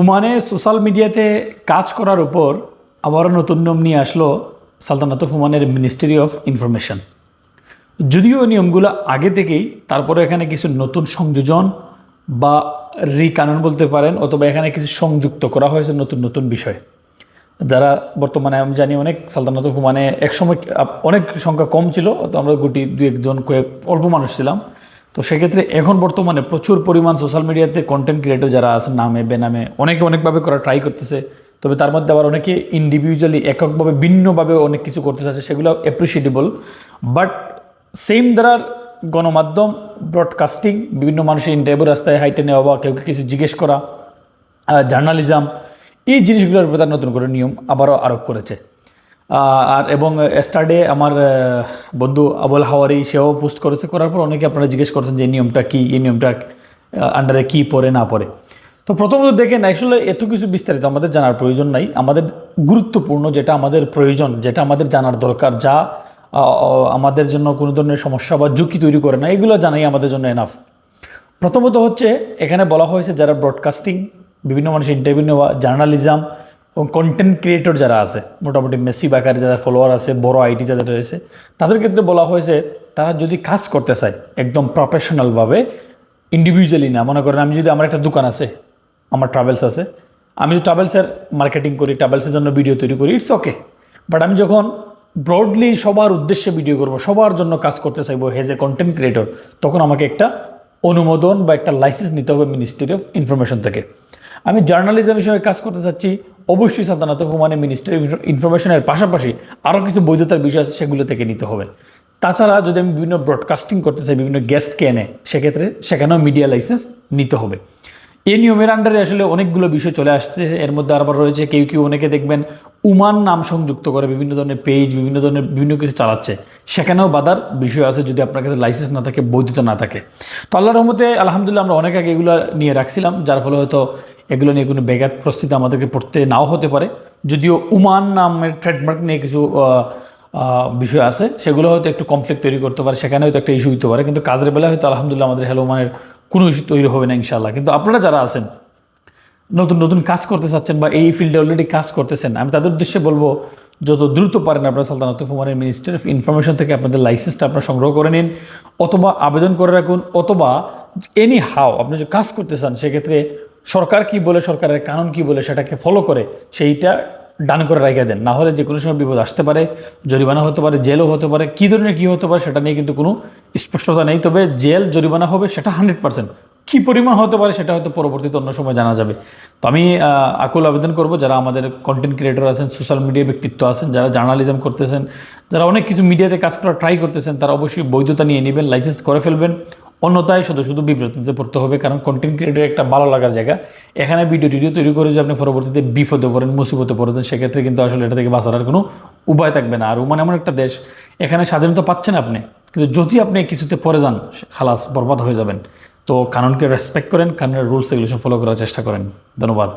ওমানে সোশ্যাল মিডিয়াতে কাজ করার উপর আবারও নতুন নিয়ম নিয়ে আসলো সালতানাত অফ ওমানের মিনিস্ট্রি অফ ইনফরমেশন যদিও নিয়মগুলো আগে থেকেই, তারপরে এখানে কিছু নতুন সংযোজন বা রিকানন বলতে পারেন, অথবা এখানে কিছু সংযুক্ত করা হয়েছে নতুন নতুন বিষয়। যারা বর্তমানে আমি জানি অনেক সালতানাত হুমানে একসময় অনেক সংখ্যা কম ছিল, তো আমরা গুটি দু একজন কয়েক অল্প মানুষ ছিলাম। তো সেক্ষেত্রে এখন বর্তমানে প্রচুর পরিমাণ সোশ্যাল মিডিয়াতে কন্টেন্ট ক্রিয়েটর যারা আছে, নামে, বেনামে, অনেকে অনেকভাবে করা ট্রাই করতেছে, তবে তার মধ্যে আবার অনেকে ইন্ডিভিজুয়ালি এককভাবে ভিন্নভাবে অনেক কিছু করতে চাচ্ছে সেগুলো অ্যাপ্রিসিয়েটেবল বাট সেম দ্বারা গণমাধ্যম ব্রডকাস্টিং বিভিন্ন মানুষের ইন্টারভিউ রাস্তায় হাইটে নেওয়া বা কেউ কিছু জিজ্ঞেস করা জার্নালিজম এই জিনিসগুলোর উপর তার নতুন করে নিয়ম আবারও আরোপ করেছে। আর এবং স্টার্ডে আমার বন্ধু আবুল হাওয়ারি, সেও পোস্ট করেছে, করার পর অনেকে আপনারা জিজ্ঞেস করছেন যে নিয়মটা কী, এই নিয়মটা আন্ডারে কী পড়ে, না পড়ে। তো প্রথমত দেখেন, আসলে এত কিছু বিস্তারিত আমাদের জানার প্রয়োজন নাই। আমাদের গুরুত্বপূর্ণ যেটা আমাদের প্রয়োজন, যেটা আমাদের জানার দরকার, যা আমাদের জন্য কোনো ধরনের সমস্যা বা ঝুঁকি তৈরি করে না, এগুলো জানাই আমাদের জন্য এনাফ প্রথমত হচ্ছে, এখানে বলা হয়েছে, যারা ব্রডকাস্টিং বিভিন্ন মানুষের ইন্টারভিউ নেওয়া জার্নালিজম এবং কন্টেন্ট ক্রিয়েটর যারা আছে, মোটামুটি মেসি বাকারে যারা ফলোয়ার আছে, বড় আইটি যাদের রয়েছে, তাদের ক্ষেত্রে বলা হয়েছে তারা যদি কাজ করতে চায় একদম প্রফেশনালভাবে ইন্ডিভিজুয়ালি না, মনে করেন আমি যদি আমার একটা দোকান আছে, আমার ট্রাভেলস আছে, আমি যদি ট্রাভেলসের মার্কেটিং করি ট্রাভেলসের জন্য ভিডিও তৈরি করি ইটস ওকে বাট আমি যখন ব্রডলি সবার উদ্দেশ্যে ভিডিও করব, সবার জন্য কাজ করতে চাইব হেজ এ কন্টেন্ট ক্রিয়েটর তখন আমাকে একটা অনুমোদন বা একটা লাইসেন্স নিতে হবে মিনিস্ট্রি অফ ইনফরমেশন থেকে। আমি জার্নালিজম হিসেবে কাজ করতে চাচ্ছি অবশ্যই সাধারণত হুমানে মিনিস্ট্রি ইনফরমেশনের পাশাপাশি আরও কিছু বৈধতার বিষয় আছে, সেগুলো থেকে নিতে হবে। তাছাড়া যদি আমি বিভিন্ন ব্রডকাস্টিং করতে চাই, বিভিন্ন গেস্টকে এনে, সেক্ষেত্রে সেখানেও মিডিয়া লাইসেন্স নিতে হবে। এই নিয়মের আন্ডারে আসলে অনেকগুলো বিষয় চলে আসছে। এর মধ্যে আবার রয়েছে, কেউ কেউ অনেকে দেখবেন উমান নাম সংযুক্ত করে, বিভিন্ন ধরনের পেজ বিভিন্ন ধরনের, বিভিন্ন কিছু চালাচ্ছে। সেখানেও বাধার বিষয় আছে যদি আপনার কাছে লাইসেন্স না থাকে, বৈধতা না থাকে। তো আল্লাহর রহমতে, আলহামদুলিল্লাহ, আমরা অনেক আগে এগুলো নিয়ে রাখছিলাম, যার ফলে হয়তো এগুলো নিয়ে কোনো ব্যাঘাত প্রস্তুতি আমাদেরকে পড়তে নাও হতে পারে। যদিও উমান নামের ট্রেডমার্ক নিয়ে কিছু বিষয় আছে, সেগুলো হয়তো একটু কনফ্লিক্ট তৈরি করতে পারে, সেখানে হয়তো একটা ইস্যু হতে পারে, কিন্তু কাজের বেলা হয়তো আলহামদুলিল্লাহ আমাদের হ্যালো মানের কোনো ইস্যু তৈরি হবে না ইনশাল্লাহ কিন্তু আপনারা যারা আছেন, নতুন নতুন কাজ করতে চাচ্ছেন বা এই ফিল্ডে অলরেডি কাজ করতেছেন, আমি তাদের উদ্দেশ্যে বলব, যত দ্রুত পারেন আপনারা সালতানাত ফুমানের মিনিস্ট্রি অফ ইনফরমেশন থেকে আপনাদের লাইসেন্সটা আপনারা সংগ্রহ করে নিন, অথবা আবেদন করে রাখুন, অথবা এনি হাও আপনি যে কাজ করতে চান, সেক্ষেত্রে সরকার কি বলে, সরকারের কানুন কি বলে সেটাকে ফলো করে সেইটা ডান করে রেখে দেন। না হলে যে কোনো সময় বিপদ আসতে পারে, জরিমানা হতে পারে, জেলও হতে পারে, কী ধরনের কী হতে পারে সেটা নিয়ে কিন্তু কোনো স্পষ্টতা নেই। তবে জেল জরিমানা হবে সেটা হান্ড্রেড পার্সেন্ট কী পরিমাণ হতে পারে সেটা হয়তো পরবর্তীতে অন্য সময় জানা যাবে। তো আমি আকুল আবেদন করব, যারা আমাদের কন্টেন্ট ক্রিয়েটর আছেন সোশ্যাল মিডিয়া ব্যক্তিত্ব আছেন, যারা জার্নালিজম করতেছেন, যারা অনেক কিছু মিডিয়াতে কাজ করা ট্রাই করতেছেন, তারা অবশ্যই বৈধতা নিয়ে নেবেন লাইসেন্স করে ফেলবেন। অন্যথায় শুধু শুধু বিব্রতিতে পড়তে হবে, কারণ কন্টেন্ট ক্রিয়েটর একটা ভালো লাগার জায়গা। এখানে ভিডিও টিডিও তৈরি করে যে আপনি পরবর্তীতে বিপদে পড়েন, মুসিবতে পড়েন, সেক্ষেত্রে কিন্তু আসলে এটা থেকে বাঁচার কোনো উপায় থাকবে না। আর ওমান এমন একটা দেশ, এখানে স্বাধীনতা পাচ্ছেন আপনি, কিন্তু যদি আপনি কিছুতে পড়ে যান, খালাস বরবাদ হয়ে যাবেন। তো কানুনকে রেসপেক্ট করেন, কানুনের রুলস রেগুলেশন ফলো করার চেষ্টা করেন। ধন্যবাদ।